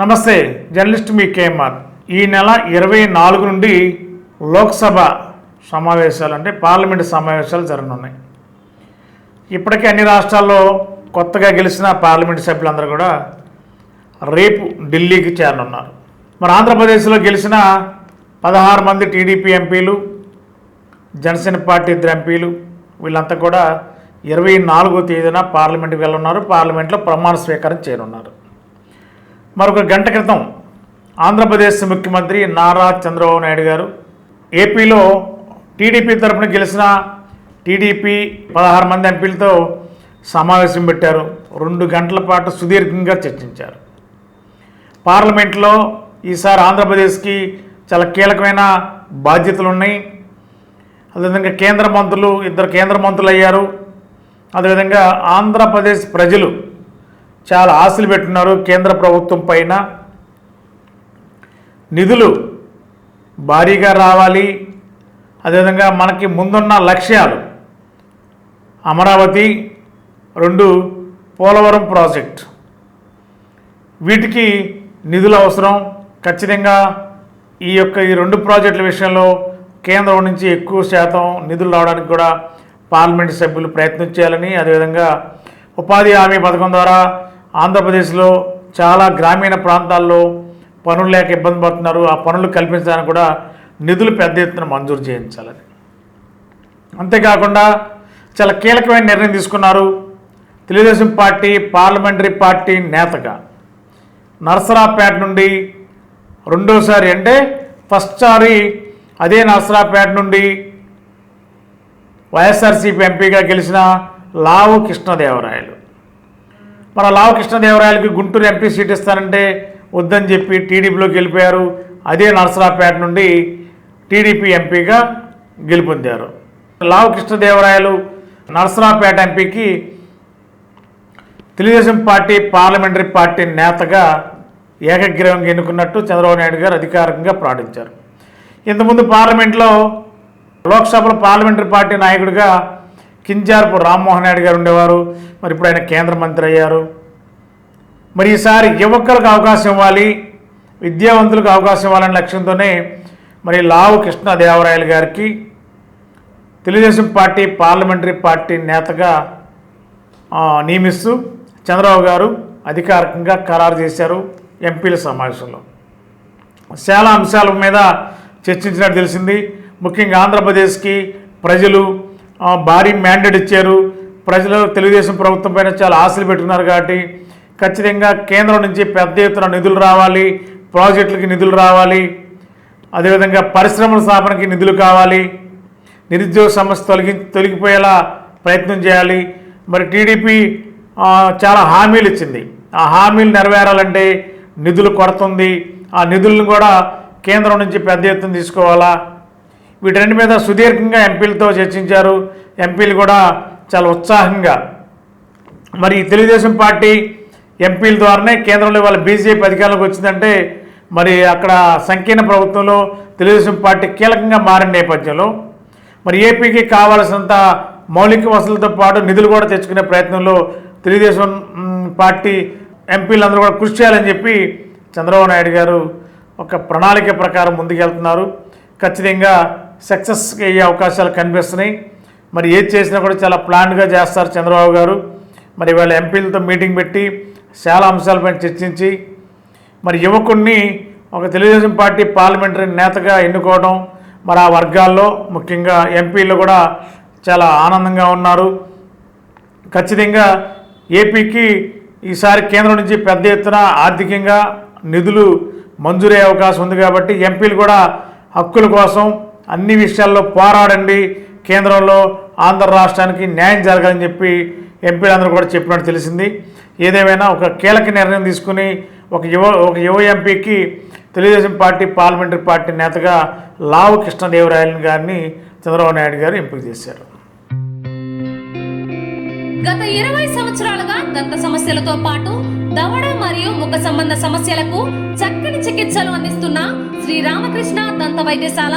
నమస్తే జర్నలిస్ట్ మీ కేఎంఆర్. ఈ నెల ఇరవై నాలుగు నుండి లోక్సభ సమావేశాలు అంటే పార్లమెంట్ సమావేశాలు జరగనున్నాయి. ఇప్పటికే అన్ని రాష్ట్రాల్లో కొత్తగా గెలిచిన పార్లమెంటు సభ్యులందరూ కూడా రేపు ఢిల్లీకి చేరనున్నారు. మరి ఆంధ్రప్రదేశ్లో గెలిచిన పదహారు మంది టీడీపీ ఎంపీలు జనసేన పార్టీ ఇద్దరు ఎంపీలు వీళ్ళంతా కూడా ఇరవై నాలుగో తేదీన పార్లమెంట్కి వెళ్ళున్నారు పార్లమెంట్లో ప్రమాణ స్వీకారం చేయనున్నారు. మరొక గంట క్రితం ఆంధ్రప్రదేశ్ ముఖ్యమంత్రి నారా చంద్రబాబు నాయుడు గారు ఏపీలో టీడీపీ తరఫున గెలిచిన టీడీపీ పదహారు మంది ఎంపీలతో సమావేశం పెట్టారు. రెండు గంటల పాటు సుదీర్ఘంగా చర్చించారు. పార్లమెంట్లో ఈసారి ఆంధ్రప్రదేశ్కి చాలా కీలకమైన బాధ్యతలు ఉన్నాయి అదేవిధంగా కేంద్ర మంత్రులు ఇద్దరు కేంద్ర మంత్రులు అయ్యారు అదేవిధంగా ఆంధ్రప్రదేశ్ ప్రజలు చాలా ఆశలు పెట్టున్నారు కేంద్ర ప్రభుత్వం పైన. నిధులు భారీగా రావాలి. అదేవిధంగా మనకి ముందున్న లక్ష్యాలు. అమరావతి రెండు పోలవరం ప్రాజెక్ట్. వీటికి నిధులు అవసరం. ఖచ్చితంగా ఈ యొక్క ఈ రెండు ప్రాజెక్టుల విషయంలో కేంద్రం నుంచి ఎక్కువ శాతం నిధులు రావడానికి కూడా పార్లమెంట్ సభ్యులు ప్రయత్నం చేయాలని అదేవిధంగా ఉపాధి హామీ పథకం ద్వారా ఆంధ్రప్రదేశ్లో చాలా గ్రామీణ ప్రాంతాల్లో పనులు లేక ఇబ్బంది పడుతున్నారు. ఆ పనులు కల్పించడానికి కూడా నిధులు పెద్ద ఎత్తున మంజూరు చేయించాలని. అంతేకాకుండా చాలా కీలకమైన నిర్ణయం తీసుకున్నారు. తెలుగుదేశం పార్టీ పార్లమెంటరీ పార్టీ నేతగా నర్సరాపేట నుండి రెండోసారి అంటే ఫస్ట్ సారి అదే నర్సరాపేట నుండి వైఎస్ఆర్సీపీ ఎంపీగా గెలిచిన లావు కృష్ణదేవరాయలు. మన లావకృష్ణదేవరాయలకి గుంటూరు ఎంపీ సీట్ ఇస్తానంటే వద్దని చెప్పి టీడీపీలోకి వెళ్ళిపోయారు. అదే నరసరాపేట నుండి టీడీపీ ఎంపీగా గెలుపొందారు. లావకృష్ణదేవరాయలు నరసరాపేట ఎంపీకి తెలుగుదేశం పార్టీ పార్లమెంటరీ పార్టీ నేతగా ఏకగ్రీవంగా ఎన్నుకున్నట్టు చంద్రబాబు నాయుడు గారు అధికారికంగా ప్రకటించారు. ఇంతకుముందు పార్లమెంట్లో లోక్సభలో పార్లమెంటరీ పార్టీ నాయకుడిగా కింజార్పు రామ్మోహన్ నాయుడు గారు ఉండేవారు. మరి ఇప్పుడు ఆయన కేంద్ర మంత్రి అయ్యారు. మరి ఈసారి యువకులకు అవకాశం ఇవ్వాలి విద్యావంతులకు అవకాశం ఇవ్వాలనే లక్ష్యంతోనే మరి లావు కృష్ణదేవరాయలు గారికి తెలుగుదేశం పార్టీ పార్లమెంటరీ పార్టీ నేతగా నియమిస్తూ చంద్రబాబు గారు అధికారికంగా ఖరారు చేశారు ఎంపీల సమావేశంలో. చాలా అంశాల మీద చర్చించినట్టు తెలిసింది. ముఖ్యంగా ఆంధ్రప్రదేశ్కి ప్రజలు భారీ మ్యాండేట్ ఇచ్చారు. ప్రజలు తెలుగుదేశం ప్రభుత్వం పైన చాలా ఆశలు పెట్టుకున్నారు కాబట్టి ఖచ్చితంగా కేంద్రం నుంచి పెద్ద ఎత్తున నిధులు రావాలి ప్రాజెక్టులకి నిధులు రావాలి అదేవిధంగా పరిశ్రమల స్థాపనకి నిధులు కావాలి నిరుద్యోగ సమస్య తొలగి తొలగిపోయేలా ప్రయత్నం చేయాలి. మరి టీడీపీ చాలా హామీలు ఇచ్చింది. ఆ హామీలు నెరవేరాలంటే నిధులు కొడుతుంది ఆ నిధులను కూడా కేంద్రం నుంచి పెద్ద ఎత్తున తీసుకోవాలా? వీటన్నిటి మీద సుదీర్ఘంగా ఎంపీలతో చర్చించారు. ఎంపీలు కూడా చాలా ఉత్సాహంగా. మరి తెలుగుదేశం పార్టీ ఎంపీల ద్వారానే కేంద్రంలో వాళ్ళ బీజేపీ అధికారంలోకి వచ్చిందంటే మరి అక్కడ సంకీర్ణ ప్రభుత్వంలో తెలుగుదేశం పార్టీ కీలకంగా మారిన నేపథ్యంలో మరి ఏపీకి కావాల్సినంత మౌలిక వసతులతో పాటు నిధులు కూడా తెచ్చుకునే ప్రయత్నంలో తెలుగుదేశం పార్టీ ఎంపీలందరూ కూడా కృషి చేయాలని చెప్పి చంద్రబాబు నాయుడు గారు ఒక ప్రణాళిక ప్రకారం ముందుకెళ్తున్నారు. ఖచ్చితంగా సక్సెస్ అయ్యే అవకాశాలు కనిపిస్తున్నాయి. మరి ఏది చేసినా కూడా చాలా ప్లాన్గా చేస్తారు చంద్రబాబు గారు. మరి వాళ్ళ ఎంపీలతో మీటింగ్ పెట్టి చాలా అంశాలపై చర్చించి మరి యువకుడిని ఒక తెలుగుదేశం పార్టీ పార్లమెంటరీ నేతగా ఎన్నుకోవడం మరి ఆ వర్గాల్లో ముఖ్యంగా ఎంపీలు కూడా చాలా ఆనందంగా ఉన్నారు. ఖచ్చితంగా ఏపీకి ఈసారి కేంద్రం నుంచి పెద్ద ఎత్తున ఆర్థికంగా నిధులు మంజూరయ్యే అవకాశం ఉంది కాబట్టి ఎంపీలు కూడా హక్కుల కోసం అన్ని విషయాల్లో పోరాడండి. కేంద్రంలో ఆంధ్ర రాష్ట్రానికి న్యాయం జరగాలని చెప్పి ఎంపీలందరూ కూడా చెప్పినట్టు తెలిసింది. ఏదేమైనా ఒక కీలక నిర్ణయం తీసుకుని ఒక యువ ఒక యువ ఎంపీకి తెలుగుదేశం పార్టీ పార్లమెంటరీ పార్టీ నేతగా లావు కృష్ణదేవరాయలు గారిని చంద్రబాబు నాయుడు గారు ఎంపిక చేశారు. గత ఇరవై సంవత్సరాలుగా దంత సమస్యలతో పాటు దవడ మరియు ముఖ సంబంధ సమస్యలకు చక్కని చికిత్సలు అందిస్తున్న శ్రీ రామకృష్ణ దంత వైద్యశాల